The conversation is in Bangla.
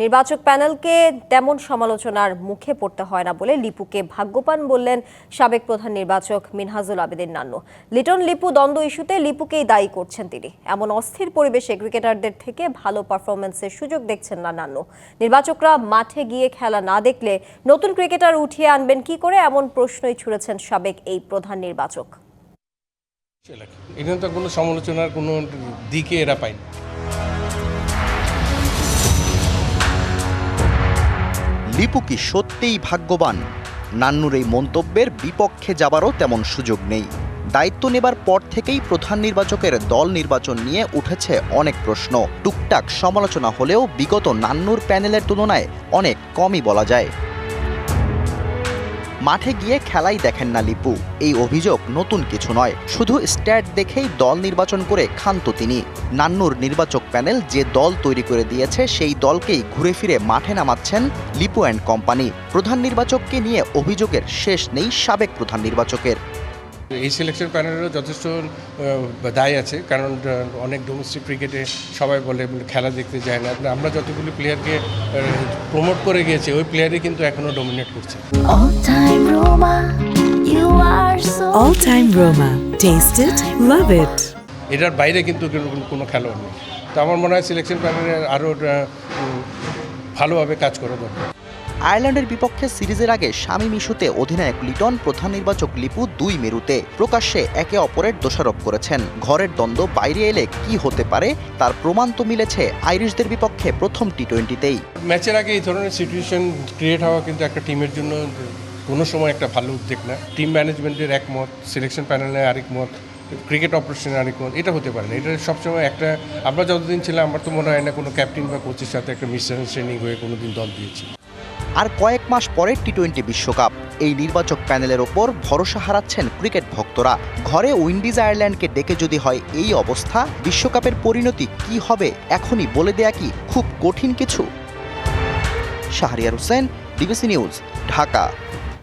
নির্বাচক প্যানেলকে তেমন সমালোচনার মুখে পড়তে হয় না বলে লিপুকে ভাগ্যবান বললেন সাবেক প্রধান নির্বাচক মিনহাজুল আবেদিন নান্নু। লিটন লিপু দ্বন্দ্ব ইস্যুতে লিপুকেই দায়ী করছেন তিনি। এমন অস্থির পরিবেশে ক্রিকেটারদের থেকে ভালো পারফরমেন্সের সুযোগ দেখছেন না নান্নু। নির্বাচকরা মাঠে গিয়ে খেলা না দেখলে নতুন ক্রিকেটার উঠিয়ে আনবেন কি করে এমন প্রশ্নই ছুড়েছেন সাবেক এই প্রধান নির্বাচক। তো কোনো সমালোচনার কোনো দিকে এরা পায়নি। লিপু কি সত্যিই ভাগ্যবান? নান্নুর এই মন্তব্যের বিপক্ষে যাবারও তেমন সুযোগ নেই। দায়িত্ব নেবার পর থেকেই প্রধান নির্বাচকের দল নির্বাচন নিয়ে উঠেছে অনেক প্রশ্ন। টুকটাক সমালোচনা হলেও বিগত নান্নুর প্যানেলের তুলনায় অনেক কমই বলা যায়। মাঠে গিয়ে খেলাই দেখেন না লিপু। এই অভিযোগ নতুন কিছু নয়। শুধু স্ট্যাট দেখেই দল নির্বাচন করে ক্ষান্ত তিনি। নান্নুর নির্বাচক প্যানেল যে দল তৈরি করে দিয়েছে, সেই দলকেই ঘুরে ফিরে মাঠে নামাচ্ছেন লিপু অ্যান্ড কোম্পানি। প্রধান নির্বাচককে নিয়ে অভিযোগের শেষ নেই সাবেক প্রধান নির্বাচকের। এই সিলেকশন প্যানেলেরও যথেষ্ট দায় আছে কারণ অনেক ডোমেস্টিক ক্রিকেটে সবাই বলে খেলা দেখতে যায় না আমরা যতগুলো প্লেয়ারকে প্রমোট করে গিয়েছি ওই প্লেয়ারই কিন্তু এখনও ডোমিনেট করছে All time Roma, you are so All time Roma. Taste it, love it. এটার বাইরে কিন্তু কোনো- কোনো খেলোয়াড় নেই তো আমার মনে হয় সিলেকশন প্যানেলের আরও ভালোভাবে কাজ করা দরকার আয়ারল্যান্ডের বিপক্ষে সিরিজের আগে স্বামী মিশুতে অধিনায়ক লিটন, প্রধান নির্বাচক লিপু দুই মেরুতে। প্রকাশ্যে একে অপরের দোষারোপ করেছেন। ঘরের দ্বন্দ্ব বাইরে এলে কি হতে পারে, তার প্রমাণ তো মিলেছে আইরিশদের বিপক্ষে প্রথম টি টোয়েন্টিতেই ম্যাচের আগে এই ধরনের সিচুয়েশন ক্রিয়েট হওয়া কিন্তু একটা টিমের জন্য কোনো সময় একটা ভালো উদ্যোগ না। টিম ম্যানেজমেন্টের একমত সিলেকশন প্যানেলের আরেক মত ক্রিকেট অপারেশনের আরেক মত, এটা হতে পারে না। এটা সবসময় একটা, আমরা যতদিন ছিলাম, আমার তো মনে হয় না কোনো ক্যাপ্টেন বা কোচের সাথে একটা মিসআন্ডারস্ট্যান্ডিং হয়ে কোনো দিন দল দিয়েছি। আর কয়েক মাস পরে টি টোয়েন্টি বিশ্বকাপ। এই নির্বাচক প্যানেলের ওপর ভরসা হারাচ্ছেন ক্রিকেট ভক্তরা। ঘরে উইন্ডিজ আয়ারল্যান্ডকে ডেকে যদি হয় এই অবস্থা, বিশ্বকাপের পরিণতি কি হবে এখনই বলে দেয়া কি খুব কঠিন কিছু? Shahriar Hossain BBC News, Dhaka.